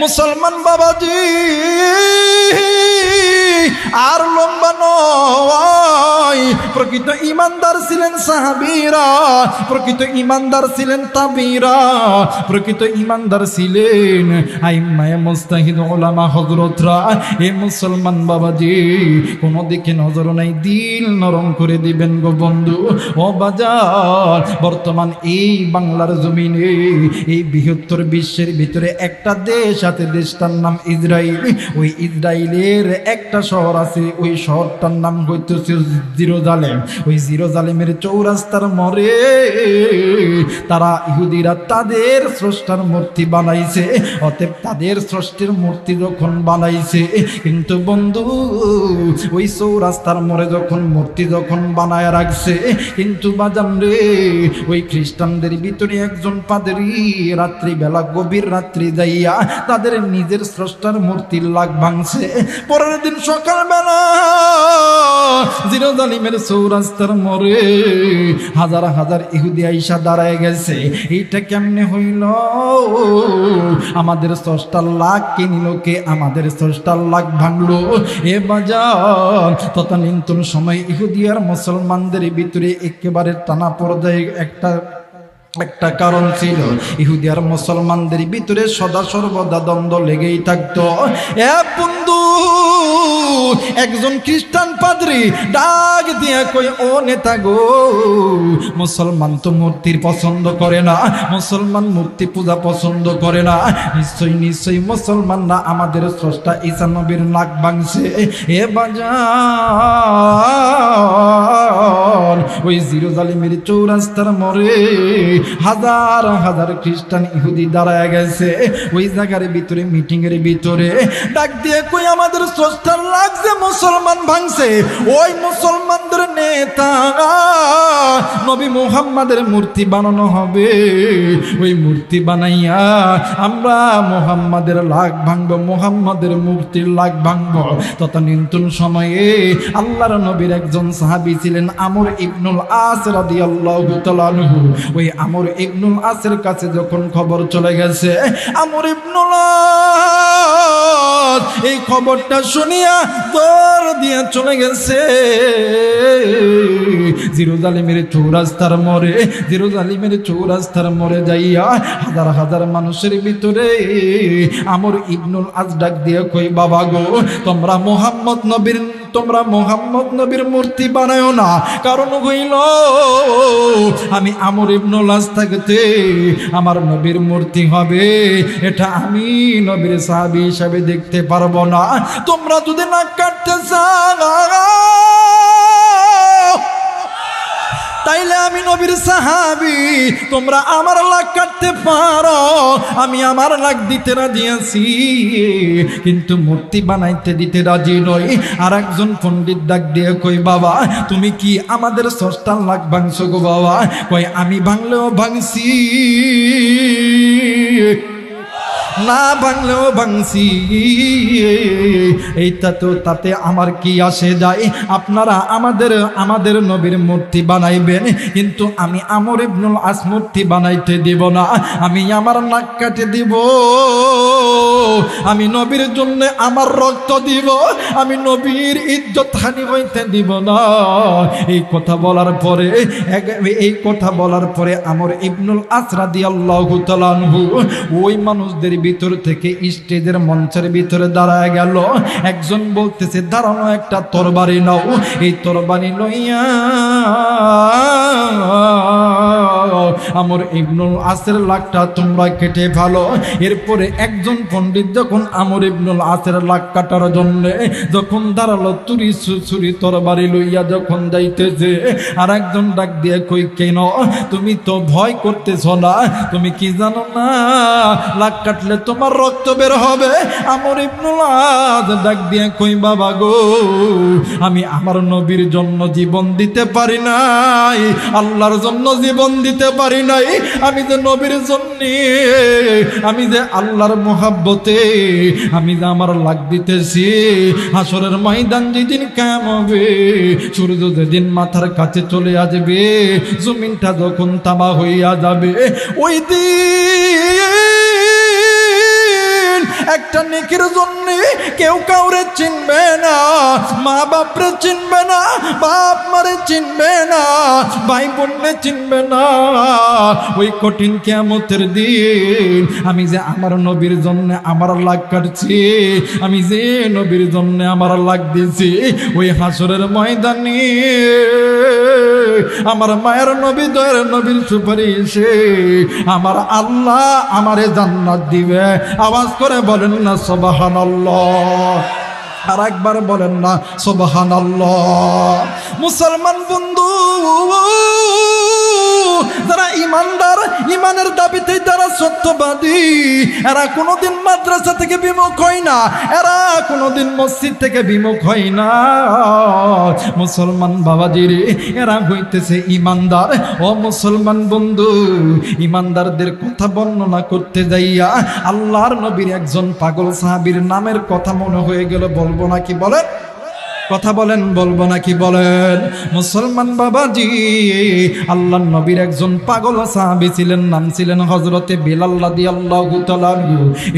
মুসলমান বাবাজি। আর লম্বা নয়। প্রকৃত ইমানদার ছিলেন সাহাবীরা, প্রকৃত ইমানদার ছিলেন তাবিরা, প্রকৃত ইমানদার ছিলেন আইম্মায়ে ওলামা হযরতরা। এ মুসলমান বাবাজি, কোনো দিকে নজর নাই, দিল নরম করে দিবেন গো বন্ধু। ও বাজার, বর্তমান এই বাংলার জমিনে, এই বৃহত্তর বিশ্বের ভিতরে একটা দেশ আছে, দেশটার নাম ইসরায়েল ওই ইসরায়েলের একটা আছে, ওই শহরটার নাম হইতেছে জিরোজালেম। ওই জিরোজালেমের চৌরাস্তার মরে তারা ইহুদিরা তাদের স্রষ্টার মূর্তি বানাইছে, অতএব তাদের স্রষ্টের মূর্তি যখন বানাইছে, কিন্তু বন্ধু, ওই চৌরাস্তার মোড়ে যখন মূর্তি যখন বানায় রাখছে, কিন্তু বাজান রে, ওই খ্রিস্টানদের ভিতরে একজন পাদেরি রাত্রিবেলা, গভীর রাত্রি যাইয়া তাদের নিজের স্রষ্টার মূর্তির লাগ ভাঙছে। পরের দিন হাজার হাজার ইহুদি আইসা দাঁড়ায় গেছে। এইটা কেমনে হইল? আমাদের স্রষ্টার লাখ কিনিল কে? আমাদের স্রষ্টার লাখ ভাঙলো। এ বাজার, তথানীন্তন সময় ইহুদি আর মুসলমানদের ভিতরে একেবারে টানা পর্যায়ে একটা একটা কারণ ছিল। ইহুদি আর মুসলমানদের ভিতরে সদা সর্বদা দ্বন্দ্ব লেগেই থাকতো। এ বন্ধু একজন খ্রিস্টান পাদ্রি ডাক দিয়ে কই ও নেতা গো, মুসলমান তো মূর্তির পছন্দ করে না, মুসলমান মূর্তি পূজা পছন্দ করে না। নিশ্চয়ই নিশ্চয়ই মুসলমানরা আমাদের স্রষ্টা ঈসা নবীর নাক ভাঙছে। এ বাজার ওই জিরোজালিমের চৌরাস্তার মরে হাজার হাজার খ্রিস্টান ইহুদি দাঁড়ায় গেছে। ওই জায়গার ভিতরে মিটিং এর ভিতরে ডাক দিয়ে কই আমাদের স্রষ্টার লাগছে মুসলমান ভাঙছে, ওই মুসলমানদের নেতা নবী মুহাম্মাদের মূর্তি বানানো হবে। ওই মূর্তি বানাইয়া আমরা মুহাম্মাদের লাখ ভাঙবো, মুহাম্মাদের মূর্তির লাগ ভাঙবো। তথানীন্তন সময়ে আল্লাহর নবীর একজন সাহাবি ছিলেন আমর ইবনুল আস তাআলা আনহু। ওই আমর ইবনুল আসের কাছে যখন খবর চলে গেছে, আমর ইবনুল এই খবরটা শুনিয়া দর দিয়ে চলে গেছে। জিরোজালিমের চৌরাস্তার মরে জিরোজালিমের চৌরাস্তার মরে যাইয়া হাজার হাজার মানুষের ভিতরে আমর ইবনুল আজ ডাক দিয়ে কই, বাবা গো, তোমরা মোহাম্মদ নবীর, তোমরা মোহাম্মদ নবীর মূর্তি বানায় না। কারণ হইল, আমি আমর ইবনুল আজ থাকতে আমার নবীর মূর্তি হবে। এটা আমি নবীর সাহাবি হিসাবে দেখতে পারব না। তোমরা যদি না কাটতে চাও তাইলে আমি নবীর সাহাবি। তোমরা আমার লাগ কাটতে পারো, আমি আমার লাগ দিতে রাজি আছি। কিন্তু মূর্তি বানাইতে দিতে রাজি নই। আর একজন পণ্ডিত ডাক দিয়ে কই বাবা, তুমি কি আমাদের সস্তার লাগ ভাঙছো গো বাবা? কই আমি ভাঙলেও ভাঙছি। না ভাঙলেও ভাঙছি এইটা তো তাতে আমার কি আসে যায়? আপনারা আমাদের আমাদের নবীর মূর্তি বানাইবেন, কিন্তু আমি আমর ইবনুল আস মূর্তি বানাইতে দিব না। আমি আমার নাক কাটে দিব। আমি নবীর জন্য আমার রক্ত দিব, আমি নবীর ইজ্জত হানি হইতে দিব না। এই কথা বলার পরে এই কথা বলার পরে আমর ইবনুল আসরাদি আল্লাহ ওই মানুষদের ভিতর থেকে স্টেজের মঞ্চের ভিতরে দাঁড়ায় গেল। একজন বলতেছে, দাঁড়ানো একটা তরবারি নাও। এই তরবারি লইয়া আমর ইবনুল আসের লাখটা তোমরা কেটে ভালো এরপরে একজন পণ্ডিত যখন আমর ইবনুল আসের লাখ কাটার জন্য যখন দাঁড়াল, তুরি ছুরি তরবারি লইয়া যখন যাইতেছে আর একজন ডাক দিয়ে কই, কেন? তুমি তো ভয় করতেছ না? তুমি কি জানো না? লাখ কাটলে তোমার রক্ত বের হবে। আমর ইবনুল আস ডাক দিয়ে কই, বাবা গো, আমি আমার নবীর জন্য জীবন দিতে পারি নাই। আল্লাহর জন্য জীবন দিতে পারি নাই। আমি যে নবীর জন্য, আমি যে আল্লাহর মোহাব্বতে, আমি যে আমার লাগ দিতেছি। আসরের ময়দান যেদিন কাম হবে, সূর্য যেদিন মাথার কাছে চলে আসবে, জমিনটা যখন তামা হইয়া যাবে, ওই দিন একটা নেকির জন্য কেউ কাউরে চিনবে না। মা বাপরে চিনবে না, বাপ মারে চিনবে না, ভাই বোনে চিনবে না। ওই কঠিন কেমতের দিন আমি যে আমার নবীর জন্য আমার লাগ কাটছি, আমি যে নবীর জন্য আমার লাগ দিছি ওই হাসরের ময়দানে আমার মায়ের নবী, দয়ের নবীর সুপারিশে আমার আল্লাহ আমারে জান্নাত দিবে। আওয়াজ করে বলেন না সবাহান আর একবার বলেন না সোবাহান মুসলমান বন্ধু যারা ইমানদার সত্যবাদী। এরা কোনোদিন মাদ্রাসা থেকে বিমুখ হয় না। এরা কোনোদিন মসজিদ থেকে বিমুখ হয় না। মুসলমান বাবাজির, এরা হইতেছে ইমানদার। ও মুসলমান বন্ধু, ইমানদারদের কথা বর্ণনা করতে যাইয়া আল্লাহর নবীর একজন পাগল সাহাবীর নামের কথা মনে হয়ে গেল। বলব নাকি বলেন? কথা বলেন, বলব নাকি বলেন? মুসলমান বাবাজি আল্লাহ নবীর একজন পাগল সাহাবি ছিলেন, নাম ছিলেন হজরতে বেলাল্লা দি আল্লাহ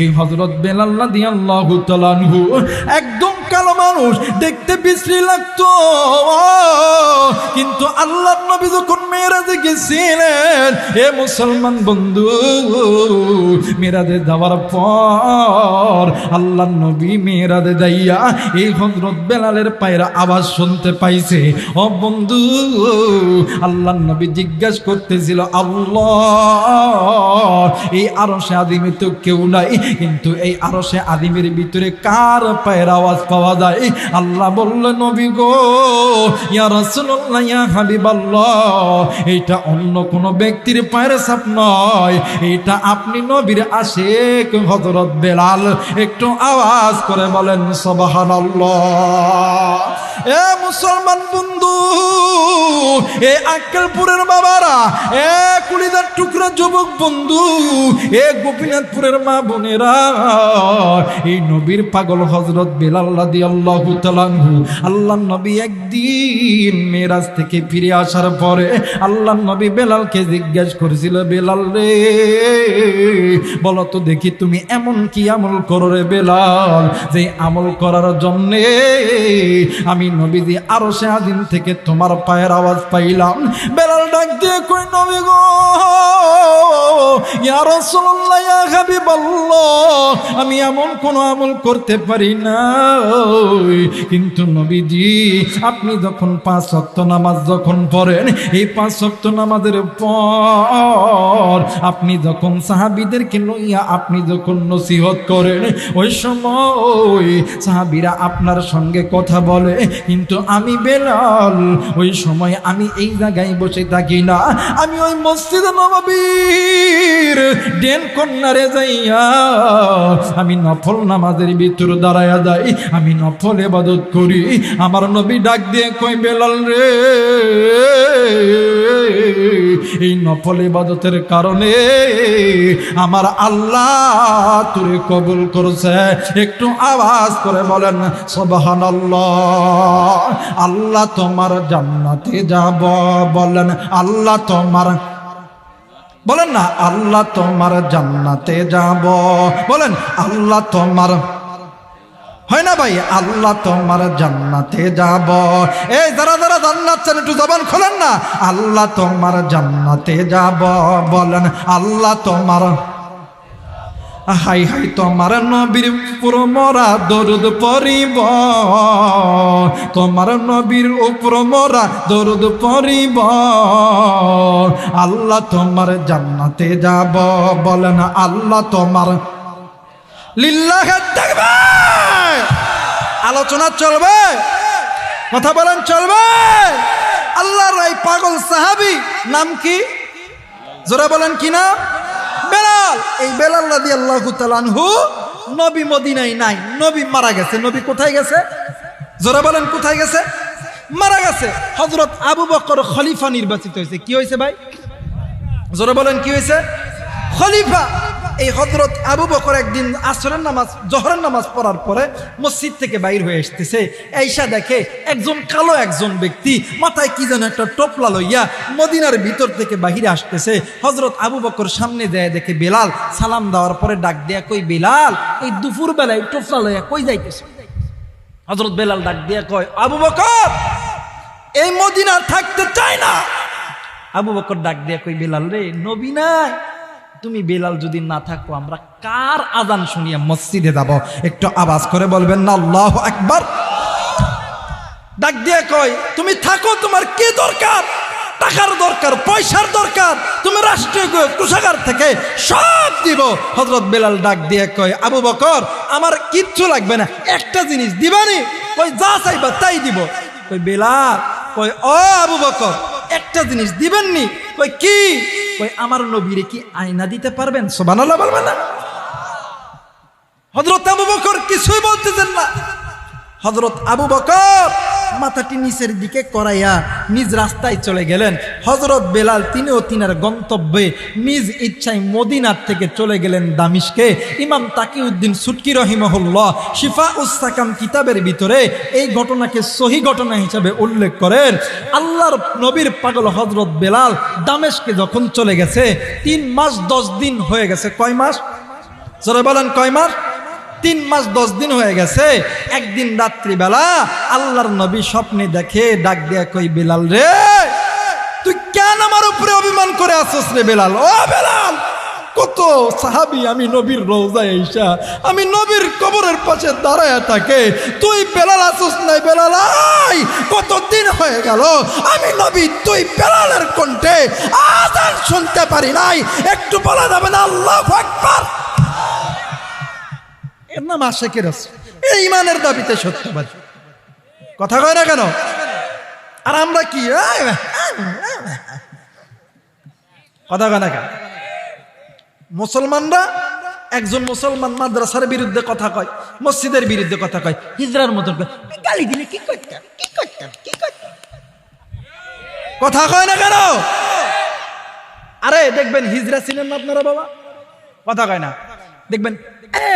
এই হজরত বেলাল্লা দি আল্লাহ একদম কালো মানুষ দেখতে বিশ্রী লাগতো। কিন্তু আল্লাহ নবী যখন মেয়েরাজে গেছিলেন, এ মুসলমান বন্ধু, মেয়েরাজে যাওয়ার পর আল্লাহ নবী মেয়েরাজে যাইয়া এই হজরত বেলালের পায়ের আওয়াজ শুনতে পাইছে। ও বন্ধু আল্লাহ নবী জিজ্ঞাসা করতেছিল, আল্লাহ, এই আরশে আদিমে তো কেউ নাই, কিন্তু এই আরশে আদিমের ভিতরে কার পায়ের আওয়াজ পাওয়া যায়। আল্লাহ বলল, নবী গো, ইয়া ইয়া হাবিবাল্লাহ এটা অন্য কোনো ব্যক্তির পায়ের সাপ নয়। এটা আপনি নবীর আশেক হজরত বেলাল। একটু আওয়াজ করে বলেন, সুবহানাল্লাহ। এ মুসলমান বন্ধু, এ আক্কেলপুরের বাবারা, এ কুলিদার টুকরা যুবক বন্ধু, এ গোপীনাথপুরের মা বোনেরা, এই নবীর পাগল হজরত বেলাল্লা আল্লাহ আল্লাহ নবী একদিন মেরাজ থেকে ফিরে আসার পরে আল্লাহ নবী বেলালকে জিজ্ঞাসা করেছিল, বেলাল রে বলো তো দেখি তুমি এমন কি আমল করো রে বেলাল, যে আমল করার জন্যে আমি নবীজি আরও সে আদিন থেকে তোমার পায়ের আওয়াজ পাইলাম। বেলাল ডাক দিয়ে কই নবী গো, ইয়া রাসূলুল্লাহ, ইয়া হাবিবাল্লাহ, আমি এমন কোন আমল করতে পারি না কিন্তু নবীজি, আপনি যখন পাঁচ ওয়াক্ত নামাজ যখন পড়েন, এই পাঁচ ওয়াক্ত নামাজের পর আপনি যখন সাহাবীদেরকে লইয়া আপনি যখন নসিহত করেন, ওই সময় সাহাবীরা আপনার সঙ্গে কথা বলে কিন্তু আমি বেলাল, ওই সময় আমি এই জায়গায় বসে থাকি না। আমি ওই মসজিদ নবাবীর ডেন কন্যারে যাইয়া, আমি নফল নামাজের ভিতর দাঁড়ায়া যাই, আমি নফল এবাদত করি। আমার নবী ডাক দিয়ে কই বেলাল রে এই নফল ইবাদতের কারণে আমার আল্লাহ তোরে কবুল করছে। একটু আওয়াজ করে বলেন সবহান আল্লাহ তোমার জান্নাতে যাব। বলেন, আল্লাহ তোমার বলেন না, আল্লাহ তোমার জান্নাতে যাব। বলেন, আল্লাহ তোমার হয় না ভাই? আল্লাহ তোমার জান্নাতে যাব। এই, যারা যারা জান্নাত চান একটু জবান খোলেন না। আল্লাহ তোমার জান্নাতে যাব। বলেন, আল্লাহ তোমার হাই হাই, তোমার নবীর উপর মরা দরুদ পরিব তোমার নবীর উপর মরা দরুদ পরিব আল্লাহ তোমার জান্নাতে যাব। বলেন, আল্লাহ তোমার লিল্লাহ দেখবে আলোচনা চলবে। কথা বলেন, চলবে। আল্লাহর এই পাগল সাহাবি নাম কি? জোরে বলেন কি না বেলাল। এই বেলাল রাদি আল্লাহ তালানহু নবী মদিনায় নাই। নবী মারা গেছে। নবী কোথায় গেছে? জোরে বলেন, কোথায় গেছে? মারা গেছে। হজরত আবু বকর খলিফা নির্বাচিত হয়েছে। কি হয়েছে ভাই? জোরে বলেন, কি হয়েছে? খলিফা। এই হজরত আবু বকর একদিন আসরের নামাজ, জহরের নামাজ পড়ার পরে মসজিদ থেকে বাইর হয়ে আসতেছে। এইসা দেখে একজন কালো একজন ব্যক্তি মাথায় কি যেন একটা টোপলা লইয়া মদিনার ভিতর থেকে বাহিরে আসতেছে। হজরত আবু বকর সামনে দেয় দেখে বেলাল সালাম দেওয়ার পরে ডাক দেয়া কই, বেলাল, এই দুপুর বেলায় টোপলা লইয়া কই যাইতেছে? হজরত বেলাল ডাক দিয়া কয়, আবু বকর, এই মদিনা থাকতে চায় না। আবু বকর ডাক দিয়া কই বেলাল রে, নবী নাই। তুমি বেলাল যদি না থাকো, আমরা কার আজান শুনিয়া মসজিদে যাব? একটু আওয়াজ করে বলবেন না, আল্লাহ একবার ডাক দিয়ে কয়, তুমি থাকো, তোমার কি দরকার? টাকার দরকার, পয়সার দরকার। তুমি রাষ্ট্রীয় কোষাগার থেকে সব দিব। হজরত বেলাল ডাক দিয়ে কয়, আবু বকর, আমার কিচ্ছু লাগবে না, একটা জিনিস দিবানি। কই যা চাইবা তাই দিব। কই বেলাল কই ও আবু বকর, একটা জিনিস দিবেননি? কই কি? কই আমার নবীরে কি আয়না দিতে পারবেন? সোবানাল্লাহ বলবেন না। হজরত আবু বকর কিছুই বলতেছেন না। হজরত আবু বকর মাথাটি নিচের দিকে করাইয়া নিজ রাস্তায় চলে গেলেন। হজরত বেলাল তিনিও তিনার গন্তব্যে নিজ ইচ্ছায় মদিনার থেকে চলে গেলেন দামিশকে। ইমাম তাকিউদ্দিন সুটকি রহিমহুল্লাহ শিফা উস্তাকাম কিতাবের ভিতরে এই ঘটনাকে সহি ঘটনা হিসাবে উল্লেখ করেন। আল্লাহর নবীর পাগল হজরত বেলাল দামেশকে যখন চলে গেছে, তিন মাস দশ দিন হয়ে গেছে। কয় মাস? জোরে বলেন, কয় মাস? তিন মাস দশ দিন হয়ে গেছে। একদিন রাত্রিবেলা আল্লাহর নবী স্বপ্নে দেখে ডাক দেয়া কই বেলাল রে, তুই কেন আমার উপরে অভিমান করে আসছ রে বেলাল? ও বেলাল, কত সাহাবি আমি নবীর রোজায় এসা আমি নবীর কবরের পাশে দাঁড়ায় থাকে। তুই বেলাল আসস নাই বেলাল? আই কত দিন হয়ে গেল, আমি নবী, তুই বেলালের কণ্ঠে আজান শুনতে পারি নাই। একটু বলা যাবে না, আল্লাহ আকবার। এর নাম আশেকের এই ইমানের দাবিতে সত্যবাদী। কথা কয় না কেন? আর আমরা কি? কথা কয় না কেন? মুসলমানরা একজন মুসলমান মাদ্রাসার বিরুদ্ধে কথা কয় মসজিদের বিরুদ্ধে কথা কয় হিজরার মতন গালি দিলে কি করতাম? কি করতাম? কি করতাম? কথা কয় না কেন? আরে দেখবেন হিজরা ছিলেন না আপনারা বাবা? কথা কয় না। দেখবেন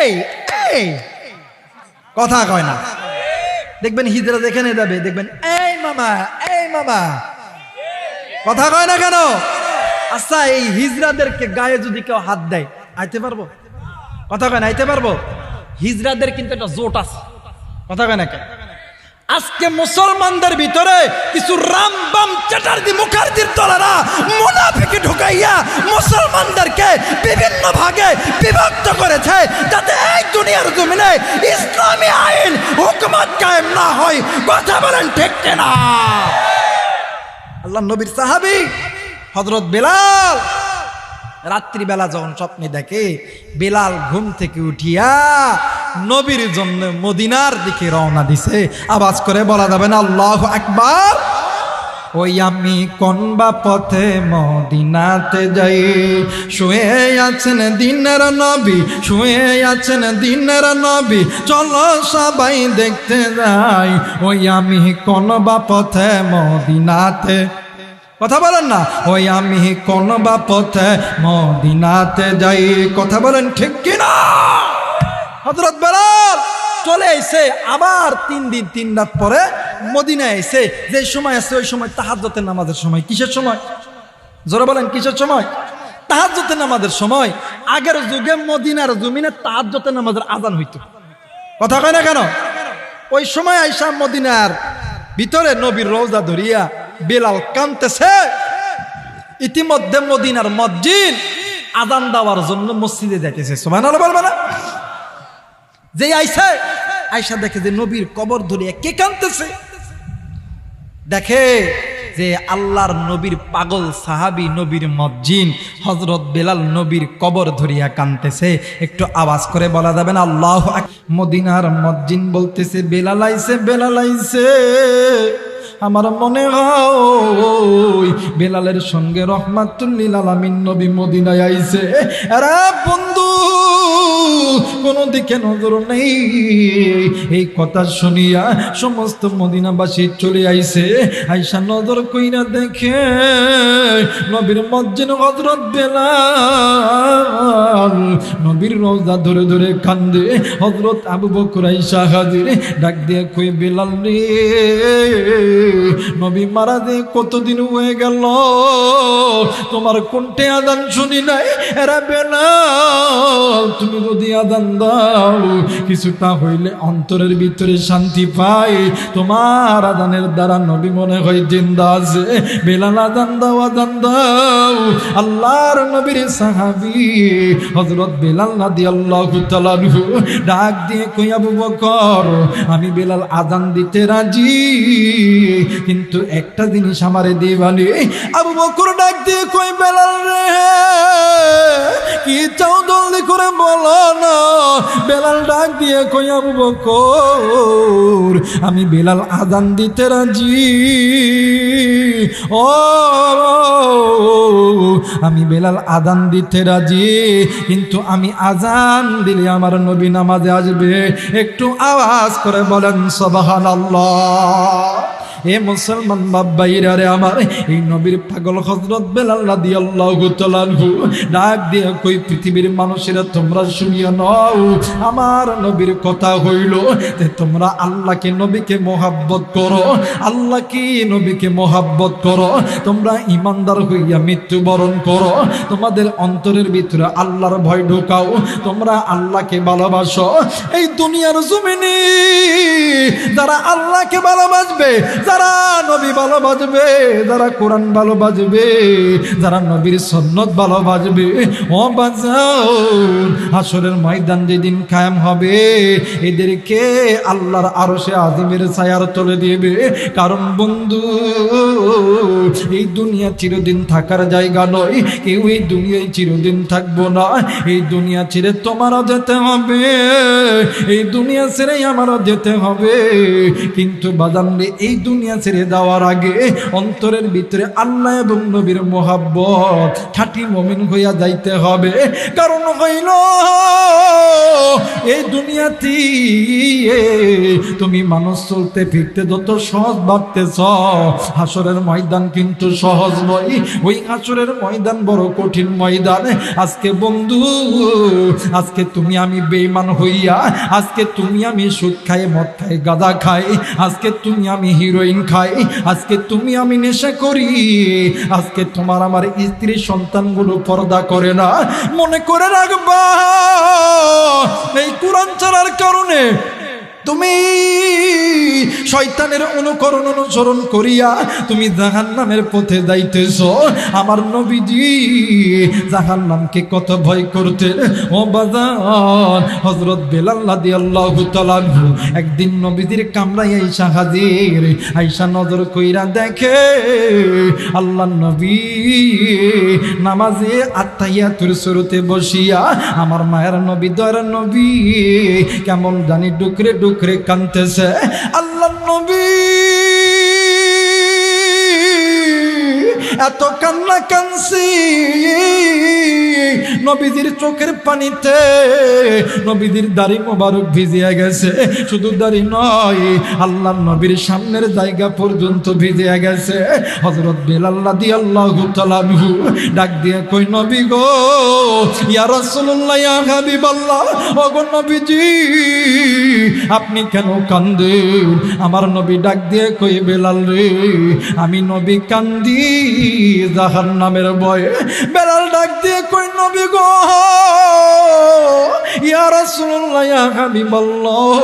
এই কথা কয় না। দেখবেন হিজরা যেখানে যাবে, দেখবেন, এই মামা এই মামা। কথা কয় না কেন? আচ্ছা এই হিজরাদেরকে গায়ে যদি কেউ হাত দেয়, আইতে পারব? কথা কয় না, আইতে পারব? হিজরাদের কিন্তু একটা জোট আছে। কথা কয় না কেন? আজকে মুসলমানদের ভিতরে কিছু রামবাম চ্যাটার্জি মুখার্জির দলেরা মুনাফিকে ঢুকাইয়া মুসলমানদেরকে বিভিন্ন ভাগে বিভক্ত করেছে যাতে এই দুনিয়ার জমিনে ইসলামী আইন হুকুমত কায়েম না হয়। কথা বলেন ঠিক না আল্লাহ নবীর সাহাবি হজরত বেলাল রাত্রিবেলা যখন স্বপ্নে দেখে, বেলাল ঘুম থেকে উঠিয়া নবীর জন্য মদিনার দিকে রওনা দিছে। আওয়াজ করে বলা যাবে না, আল্লাহ একবার ওই আমি কোন বা পথে মদিনাতে যাই? শুয়ে আছেন দিনের নবী, শুয়ে আছেন দিনের নবী, চলো সবাই দেখতে যাই। ওই আমি কোন বা পথে মদিনাতে, কথা বলেন না, ওই আমি কোন বা পথে মদিনাতে যাই। কথা বলেন ঠিক কিনা? হজরত বেলাল চলে এসে আবার তিন দিন, তিন রাত পরে মদিনা এসে যে সময় আছে, ওই সময় তাহাজ্জতের নামাজের সময়। কিসের সময়? জোরে বলেন, কিসের সময়? তাহাজ্জতের নামাজের সময়। আগের যুগে মদিনার জমিনে তাহাজ্জতের নামাজের আজান হইত। কথা কয় না কেন? ওই সময় আইসা মদিনার ভিতরে নবীর রোজা ধরিয়া বেলাল কানতেছে ইতিমধ্যে মদিনার মসজিদ আদান দেওয়ার জন্য মসজিদে যাইতেছে। সোমান বলবে না? যে আইসা আইসা দেখে যে নবীর কবর ধরিয়া কে কানতেছে দেখে যে আল্লাহর নবীর পাগল সাহাবি নবীর মজ্জিন হজরত বেলাল নবীর কবর ধরিয়া কানতেছে একটু আওয়াজ করে বলা যাবে না, আল্লাহ মদিনার মজ্জিন বলতেছে, বেলাল আইছে বেলাল আইছে, আমার মনে হয় বেলালের সঙ্গে রহমাতুল্লিল আলামিন নবী মদিনায় আইছে। আরে বন্ধু কোন দিকে নজর নেই। এই কথা শুনিয়া সমস্ত মদিনাবাসী চলে আইছে আইসা নজর কইরা দেখে, নবীর মসজিদ হজরত বেলাল। নবীর রোজা ধরে ধরে কান্দে হজরত আবু বকর আইসা হাজির, ডাক দিয়ে কই, বেলাল রে, নবী মারা দে কতদিন হয়ে গেল, তোমার কোনটে আদান শুনি নাই? এরা বেলাল তুমি যদি আদান দাও, কিছুটা হইলে অন্তরের ভিতরে শান্তি পাই। তোমার আদানের দ্বারা নবী মনে হয় জিন্দা আছে। বেলাল আদান দাও আদান দাও। আল্লাহর নবীর সাহাবি হজরত বেলাল নাদি আল্লাহ ডাক দিয়ে কই আবু বকর, আমি বেলাল আদান দিতে রাজি, কিন্তু একটা জিনিস আমারে দিবানি। আবু বকর ডাক দিয়ে কই বেলাল রে, কি চাও করে বলো না, বেলাল ডাক দিয়ে কই আবু বকর, আমি বেলাল আদান দিতে রাজি। ও, আমি বেলাল আদান দিতে রাজি, কিন্তু আমি আজান দিলে আমার নবী নামাজে আসবে। একটু আওয়াজ করে বলেন সবাহান এ মুসলমান বাব্বাইরা রে আমার, এই নবীর পাগল হজরত বেলাল তাআলাহু ডাক দিয়ে কই পৃথিবীর মানুষেরা তোমরা শুনিয়া নাও, আমার নবীর কথা হইল যে তোমরা আল্লাহকে, নবীকে মোহাব্বত করো, আল্লাহকে, নবীকে মোহাব্বত করো, তোমরা ইমানদার হইয়া মৃত্যুবরণ করো, তোমাদের অন্তরের ভিতরে আল্লাহর ভয় ঢুকাও, তোমরা আল্লাহকে ভালোবাসো, এই দুনিয়ার জমিনে যারা আল্লাহকে ভালোবাসবে যারা নবী ভালোবাসবে যারা কোরআন ভালোবাসবে যারা নবীর সন্ন্যত ভালোবাসবে ও বাজাও হাসরের ময়দান যেদিন কায়েম হবে, এদেরকে আল্লাহর আরও সে আজিমের ছায়ার তুলে দিবে। কারণ বন্ধু, এই দুনিয়া চিরদিন থাকার জায়গা নয়, কেউ এই দুনিয়ায় চিরদিন থাকব না। এই দুনিয়া ছেড়ে তোমারও যেতে হবে, এই দুনিয়া ছেড়ে আমারও যেতে হবে। কিন্তু বাদামে এই দুনিয়া ছেড়ে যাওয়ার আগে অন্তরের ভিতরে আল্লাহ এবং নবীর মোহাব্বত খাঁটি মমিন হইয়া যাইতে হবে। কারণ হইল, এই দুনিয়াতে তুমি মানুষ চলতে ফিরতে যত সহজ ভাবতেছ, হাসরের ময়দান কিন্তু সহজ নয়। ওই হাসরের ময়দান বড় কঠিন ময়দান। আজকে বন্ধু, আজকে তুমি আমি বেইমান হইয়া, আজকে তুমি আমি সুদ খাই, মদ খাই গাদা খাই, আজকে তুমি আমি হিরোইন খাই, আজকে তুমি আমি নেশা করি, আজকে তোমার আমার স্ত্রী সন্তানগুলো পর্দা করে না। মনে করে রাখবা, এই কোরআন ছাড়ার কারণে তুমি শয়তানের অনুকরণ অনুসরণ করিয়া তুমি জাহান নামের পথে যাইতেছ। আমার নবীজি জাহান নামকে কত ভয় করতেন। ও বাজান হজরত বেলাল্লা দি আল্লাহ একদিন নবীজির কামরাই আইসা হাজির। আইসা নজর কইরা দেখে আল্লাহ নবী নামাজে আত্মাইয়া তুর শুরুতে বসিয়া, আমার মায়ের নবী দয়ার নবী, কেমন জানি ডুকরে ডুকরে কানতেছে আল্লাহ নবী। এত কান্না কানছি নবীজির চোখের পানিতে, নবীজির দাড়ি মোবারক ভিজিয়া গেছে। শুধু দাড়ি নয় আল্লাহ নবীর সামনের জায়গা পর্যন্ত ভিজিয়া গেছে। হজরত বেলাল্লা দি আল্লাহ তালানহু ডাক দিয়ে কই নবী গো, ইয়া রাসূলুল্লাহ, ইয়া ওগো নবীজি, আপনি কেন কান্দেন? আমার নবী ডাক দিয়ে কই বেলাল রে, আমি নবী কান্দি জাহান নামের ভয়ে বেলাল ডাক দিয়ে কই নবী গো ইয়া রাসূলুল্লাহ ইয়া হাবিবাল্লাহ।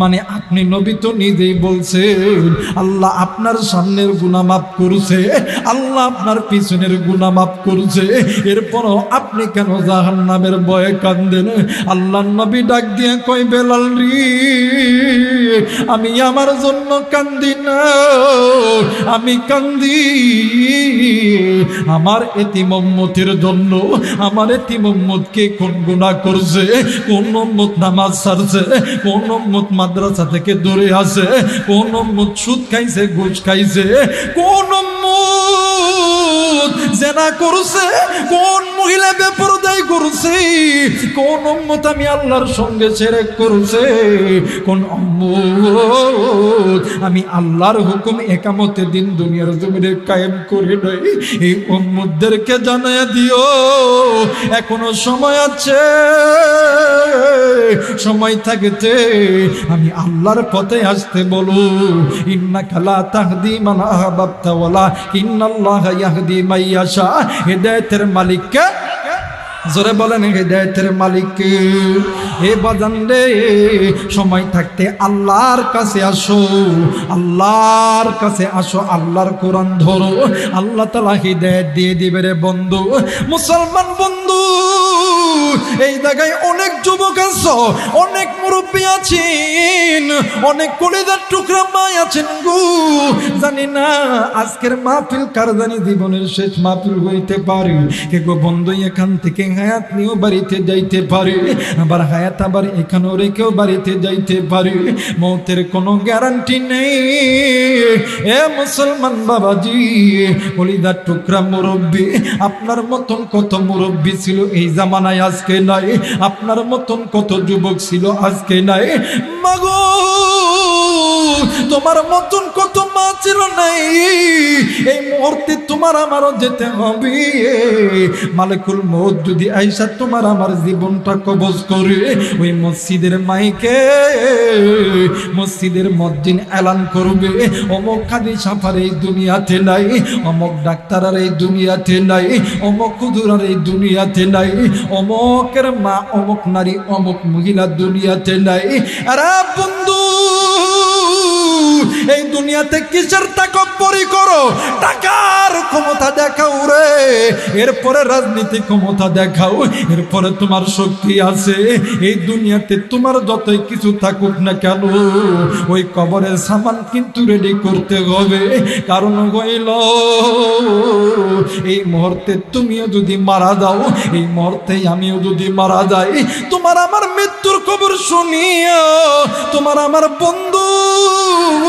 মানে আপনি নবী তো নিজেই বলছেন, আল্লাহ আপনার সামনের গুনাহ মাফ করছে, আল্লাহ আপনার পিছনের গুনাহ মাফ করছে, এরপরও আপনি কেন জাহান নামের ভয়ে কান্দেন? আল্লাহ নবী ডাক দিয়ে কই বেলাল রে, আমি আমার জন্য কান্দি না, আমি কান্দি। আমার এতি মোহাম্মতের জন্য, আমার এতি মোহাম্মদকে কোন গুণা করছে? কোন মোহাম্মদ নামাজ ছাড়ছে কোন মোহাম্মদ মাদ্রাসা থেকে দূরে আছে। কোন সুদ খাইছে ঘুষ খাইছে? কোন জেনা করছে? কোন মহিলা কোন উম্মত আমি আল্লাহর সঙ্গে ছেড়ে করছে? কোন উম্মত আমি আল্লাহর হুকুম একামতে দিন দুনিয়ার জমিনে কায়েম করে নাই। এই উম্মতদেরকে জানায় দিও, এখনও সময় আছে। সময় থাকতে আমি আল্লাহর পথে আসতে বলো। ইন্না খালা তাহদি মান আহবাবতা ওয়ালা ইন্নাল্লাহ ইয়াহদি মাইয়াশা। হেদায়েতের মালিককে জোরে বলেন হেদায়েতের মালিক হে বাজান রে, সময় থাকতে আল্লাহর কাছে আসো, আল্লাহর কাছে আসো, আল্লাহর কোরআন ধরো, আল্লাহ তালা হৃদয় দিয়ে দিবে রে বন্ধু, মুসলমান বন্ধু, এই জায়গায় অনেক যুবক আছো, অনেক আজকের জীবনের শেষ এখান থেকে বাড়িতে যাইতে পারে। যাইতে পারে। মৌতের কোনো গ্যারান্টি নেই। এ মুসলমান বাবাজি কলিদার টুকরা মুরব্বী, আপনার মতন কত মুরব্বী ছিল এই জামানায় আজকে নাই। আপনার মতন কত যুবক ছিল আজকে নাই। মাগো! তোমার মতন কত মা ছিল নাই। এই মুহূর্তে তোমার আমারও যেতে হবে। মালিকুল মৌত যদি আইসা তোমার আমার জীবনটা কবজ করে, ওই মসজিদের মাইকে মসজিদের মসজিদ এলান করবে। অমক কাদি সাফার এই দুনিয়াতে নাই, অমক ডাক্তার আর এই দুনিয়াতে নাই, অমক হুজুর আর এই দুনিয়াতে নাই, অমকের মা, অমক নারী, অমক মহিলা দুনিয়াতে নাই। আরে বন্ধু এই দুনিয়াতে কিসের তাকব্বরি করো? টাকার ক্ষমতা দেখাও রে। এরপরে রাজনীতি ক্ষমতা দেখাও, এরপরে তোমার শক্তি আছে। এই দুনিয়াতে তোমার যতই কিছু থাকুক না কেন, ওই কবরের সামান কিন্তু রেডি করতে হবে। কারণ হইল এই মুহূর্তে তুমিও যদি মারা যাও, এই মুহূর্তে আমিও যদি মারা যাই, তোমার আমার মৃত্যুর খবর শুনিয়া তোমার আমার বন্ধু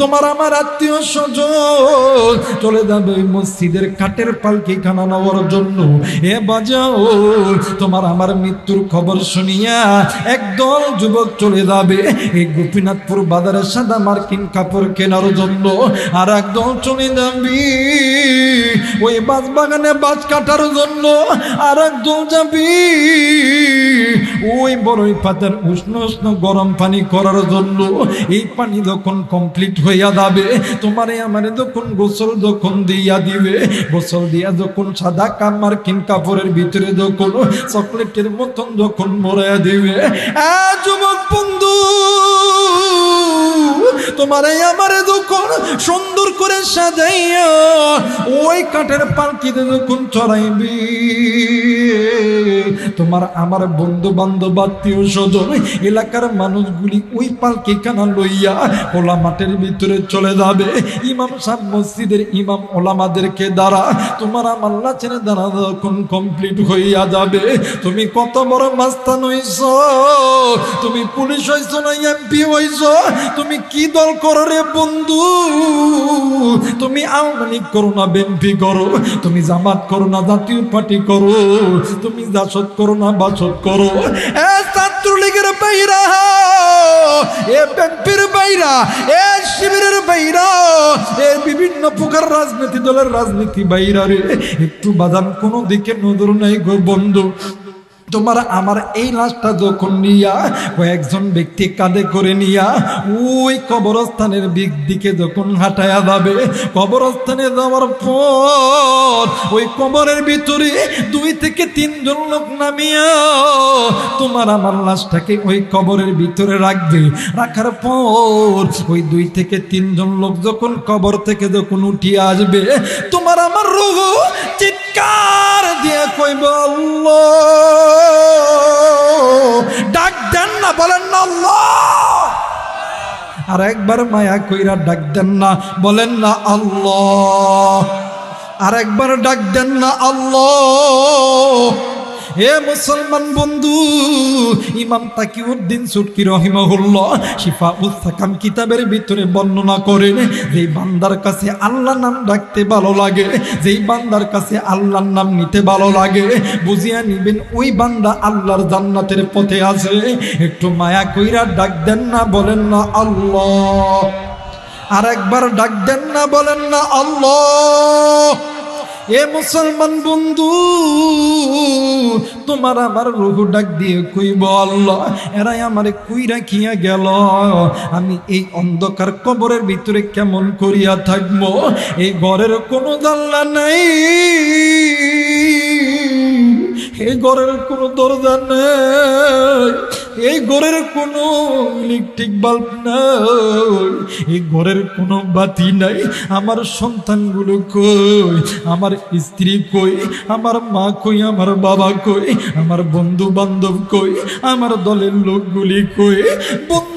তোমার আমার আত্মীয় স্বজন। চলে যাবে মসজিদের কাঠের পালকি খানা নেওয়ার জন্য। এ বাজাও, তোমার আমার মৃত্যুর খবর শুনিয়া একদল যুবক চলে যাবে এই গোপীনাথপুর বাজারে সাদা মার্কিন কাপড় কেনার জন্য। আর একদল চলে যাবি ওই বাস বাগানে বাস কাটার জন্য। আর একদল যাবি ওই বড়ই পাতার উষ্ণ উষ্ণ গরম পানি করার জন্য। এই পানি যখন কমপ্লিট হইয়া যাবে। তোমারে আমারে যখন গোসল যখন দিয়া দিবে, গোসল দিয়া যখন সাদা কামার কিন কাপড়ের ভিতরে যখন চকলেটের মতন যখন মরাইয়া দিবে যুবক বন্ধু, তোমারে আমারে যখন সুন্দর করে সাজাইয়া ওই কাঠের পালকিতে যখন চড়াইবি তোমার আমার বন্ধু বান্ধব আত্মীয় স্বজন এলাকার মানুষগুলি ওই পালকি কানা লইয়া ওলা মাঠের ভিতরে চলে যাবে। ইমাম সাহেব মসজিদের ইমাম ওলামাদেরকে দ্বারা তোমার আমার লাচের দ্বারা যখন কমপ্লিট হইয়া যাবে, তুমি কত বড় মাস্তান হইছ? তুমি পুলিশ হইছ না এমপি হইছ? তুমি কি দল করো রে বন্ধু? তুমি আওয়ামী করো না বিএনপি করো। তুমি জামাত করো না, জাতীয় পার্টি করো। তুমি জাসদ করো না বাসদ করো। এ ছাত্রলীগের বাইরা, এ বিএনপির বাইরা, এ শিবিরের বাইরা, এ বিভিন্ন প্রকার রাজনীতি দলের রাজনীতি বাইরা রে। একটু বাদাম কোনো দিকে নজর নাই গো বন্ধু। তোমার আমার এই লাশটা যখন নিয়া কয়েকজন ব্যক্তি কাঁধে করে নিয়া ওই কবরস্থানের দিক দিকে যখন হাঁটায়া যাবে, কবরস্থানে যাওয়ার পর ওই কবরের ভিতরে দুই থেকে তিনজন লোক নামিয়া তোমার আমার লাশটাকে ওই কবরের ভিতরে রাখবে। রাখার পর ওই দুই থেকে তিনজন লোক যখন কবর থেকে যখন উঠিয়ে আসবে, তোমার আমার রোগ চিৎকার দিয়ে কইব ডাক দেন না, বলেন না আর একবার মায়া কইরা ডাক দেন না, বলেন না আল্লাহ। আর একবার ডাক দেন না আল্লাহ। হে মুসলমান বন্ধু, ইমাম তাকিউদ্দিন সুটকি রহিমাহুল্লাহ শিফা উসাকাম কিতাবের ভিতরে বর্ণনা করেন, যেই বান্দার কাছে আল্লাহ নাম ডাকতে ভালো লাগে, যেই বান্দার কাছে আল্লাহর নাম নিতে ভালো লাগে, বুঝিয়া নিবেন ওই বান্দা আল্লাহর জান্নাতের পথে আছে একটু মায়া কইরা ডাক দেন না, বলেন না আল্লাহ। আর একবার ডাক দেন না, বলেন না আল্লাহ। এ মুসলমান বন্ধু, তোমার আমার রঘু ডাক দিয়ে কইব বল? এরাই আমারে কুই রাখিয়া গেল? আমি এই অন্ধকার কবরের ভিতরে কেমন করিয়া থাকব? এই ঘরের কোনো জানলা নাই। এই ঘরের কোনো দরজা নেই। এই ঘরের কোনো ইলেকট্রিক বাল্ব নাই। এই ঘরের কোনো বাতি নাই। আমার সন্তানগুলো কই? আমার স্ত্রী কই? আমার মা কই? আমার বাবা কই? আমার বন্ধু বান্ধব কই? আমার দলের লোকগুলি কই? বন্ধুরে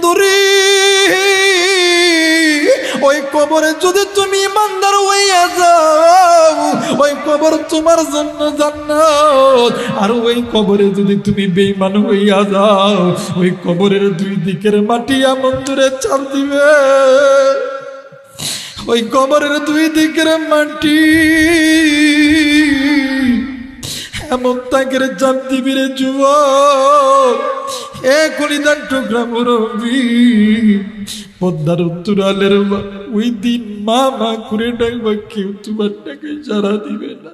ওই কবরে যদি তুমি ইমানদার হইয়া যাও, ওই কবর তোমার জন্য জান্নাত। আর ওই কবরে যদি তুমি বেঈমান হইয়া যাও, ওই কবরের দুই দিকের মাটি এমন দূরে চাপ দিবে। ওই কবরের দুই দিকের মাটি এমন তাকের চাপ দিবি রে যুবক এ কলিদার টুকরা মুরব্বী। পদ্মার উত্তরালের ওই দিন মা মা করে ডাকবা কেউ তোমার টাকায় সারা দিবে না।